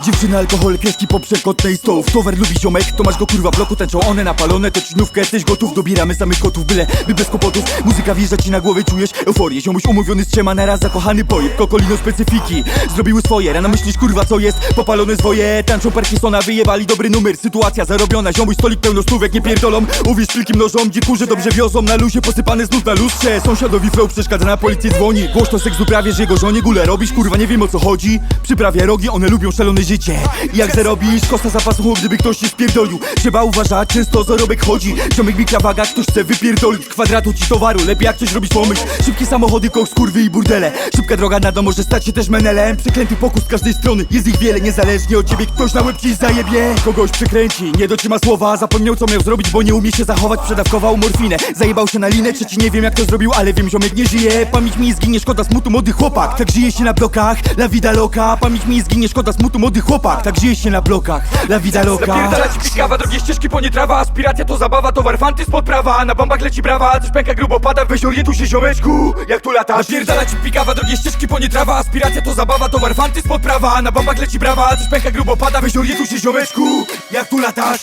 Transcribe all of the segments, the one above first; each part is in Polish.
Dziewczyny, alkohol, kreski po przekotnej stołów. Towar lubi ziomek, to masz go kurwa w bloku Tańczą one napalone, to czynówkę, jesteś gotów. Dobieramy samych kotów, byle, by bez kłopotów. Muzyka wjeżdża ci na głowę, czujesz euforię. Ziomuś umówiony z trzema na raz, zakochany pojeb. Kokolino specyfiki, zrobiły swoje. Rano myślisz kurwa co jest, popalone zwoje Tańczą Parkinsona, wyjebali dobry numer. Sytuacja zarobiona, ziomuś stolik pełno stówek Nie pierdolą, uwierz szpilki mnożą Dzikurze dobrze wiozą, na luzie posypane znów na lustrze. Sąsiadowi flow przeszkadza, na policję dzwoni. Głośno seks uprawiasz, jego żonie gule robisz Kurwa nie wiem o co chodzi, przyprawia rogi One lubią szalone życie. I jak zarobisz, kosta zapasuchu, gdyby ktoś się spierdolił? Trzeba uważać, często zarobek chodzi. Ziomek mi krawaga, ktoś chce wypierdolić. Kwadratu ci towaru, lepiej jak coś robić pomyśl. Szybkie samochody, koks, kurwy i burdele. Szybka droga na dom może stać się też menelem. Przeklęty pokus z każdej strony, jest ich wiele. Niezależnie od ciebie ktoś na łeb ci zajebie. Kogoś przekręci, nie dotrzyma słowa. Zapomniał co miał zrobić, bo nie umie się zachować. Przedawkował morfinę, zajebał się na linę. Trzeci nie wiem jak to zrobił, ale wiem ziomek nie żyje. Pamięć mi zginie, szkoda smutu, młody chłopak. Tak żyje się na blokach, la vida Pamięć mi zginie, szkoda smutu, młody chłopak Tak żyje się na blokach, la vida loca. Napierdala ci pikawa, drogie ścieżki po nie trawa Aspiracja to zabawa, towar fanty spod prawa Na bombach leci brawa, coś pęka grubo pada Weź orientuj się ziomeczku, jak tu latasz. Napierdala ci pikawa, drogie ścieżki po nie trawa Aspiracja to zabawa, towar fanty spod prawa Na bombach leci brawa, coś pęka grubo pada Weź orientuj się ziomeczku, jak tu latasz.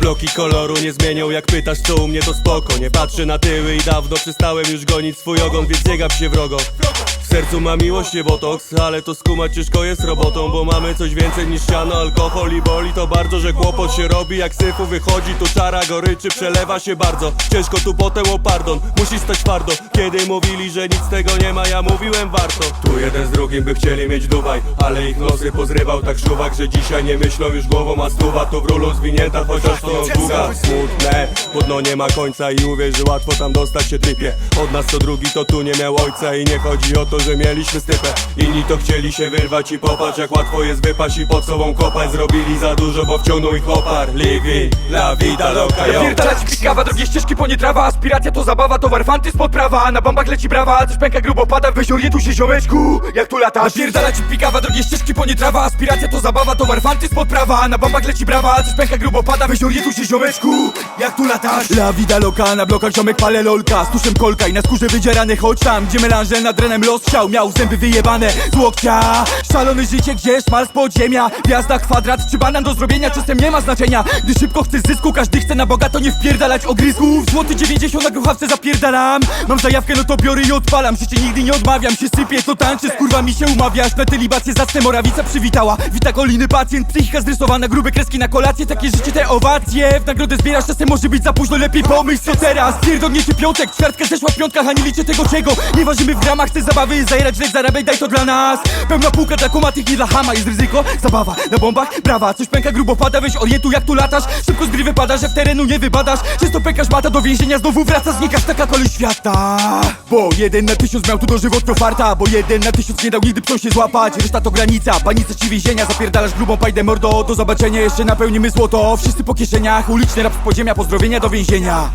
Bloki koloru nie zmienią jak pytasz co u mnie to spoko. Nie patrzę na tyły i dawno przestałem już gonić swój ogon Więc nie gap się wrogo W sercu ma miłość, nie botoks Ale to skumać ciężko jest robotą Bo mamy coś więcej niż siano, alkohol i boli. To bardzo, że kłopot się robi Jak syfu wychodzi, tu czara goryczy Przelewa się bardzo, ciężko tu potem o pardon Musisz stać twardo, kiedy mówili, że nic z tego nie ma Ja mówiłem warto. Tu jeden z drugim by chcieli mieć Dubaj Ale ich nosy pozrywał tak szuwak Że dzisiaj nie myślą już głową, a stuwa To w rulu zwinięta, chociaż to długa. Smutne, chłodno nie ma końca I uwierz, że łatwo tam dostać się typie Od nas to drugi to tu nie miał ojca I nie chodzi o to, że mieliśmy stypę. Inni to chcieli się wyrwać i popatrz Jak łatwo jest wypaść i pod sobą kopać. Zrobili za dużo, bo wciągnął ich opar. Livi, la vida loca, yo. Napierdala ci pikawa, drogie ścieżki po nie trawa. Aspiracja to zabawa, towar fanty spod prawa. Na bombach leci brawa, coś pęka grubo pada. Weź orientuj się ziomeczku, jak tu latasz Napierdala ci pikawa, drogie ścieżki po nie trawa. Aspiracja to zabawa, towar fanty spod prawa. Na bombach leci brawa, coś pęka grubo pada. Weź orientuj się ziomeczku, jak tu latasz. La vida loca, na blokach ziomek palę lolka. Z tuszem kolka i na skórze wydzierany Choć tam, gdzie melanże nad drenem los siał Miał zęby wyjebane z łokcia Szalone życie, gdzie szmal z podziemia. Gwiazda, kwadrat czy banan do zrobienia. Czasem nie ma znaczenia. Gdy szybko chcesz zysku, każdy chce na bogato Nie wpierdalać ogryzków Złoty 90 na gruchawce zapierdalam. Mam zajawkę, no to biorę i odpalam. Życie nigdy nie odmawiam, się sypie, to tańczy. Z kurwami się umawiasz, na telibację zacne Morawica przywitała, wita koliny pacjent. Psychika zrysowana, grube kreski na kolację. Takie życie, te owacje. W nagrodę zbierasz, czasem może być za późno. Lepiej pomyśl co teraz. Pierdolniecie piątek, ćwiartka zeszła w piątkach A nie liczę tego czego. Nie ważymy w gramach, chcesz zabawy Zajerać, lecz zarabiaj, daj to dla nas. Pełna półka dla kumatych, nie dla hama Jest ryzyko, zabawa, na bombach, brawa Coś pęka, grubo pada, weź orientuj jak tu latasz. Szybko z gry wypadasz, jak terenu nie wybadasz Często pękasz mata, do więzienia znowu wraca Znikasz taka kolej świata. Bo jeden na tysiąc miał tu dożywotnio farta Bo jeden na tysiąc nie dał nigdy psom się złapać. Reszta to granica, panica ci więzienia Zapierdalasz grubą pajdę mordo. Do zobaczenia, jeszcze napełnimy złoto. Wszyscy po kieszeniach, uliczny rap podziemia Pozdrowienia do więzienia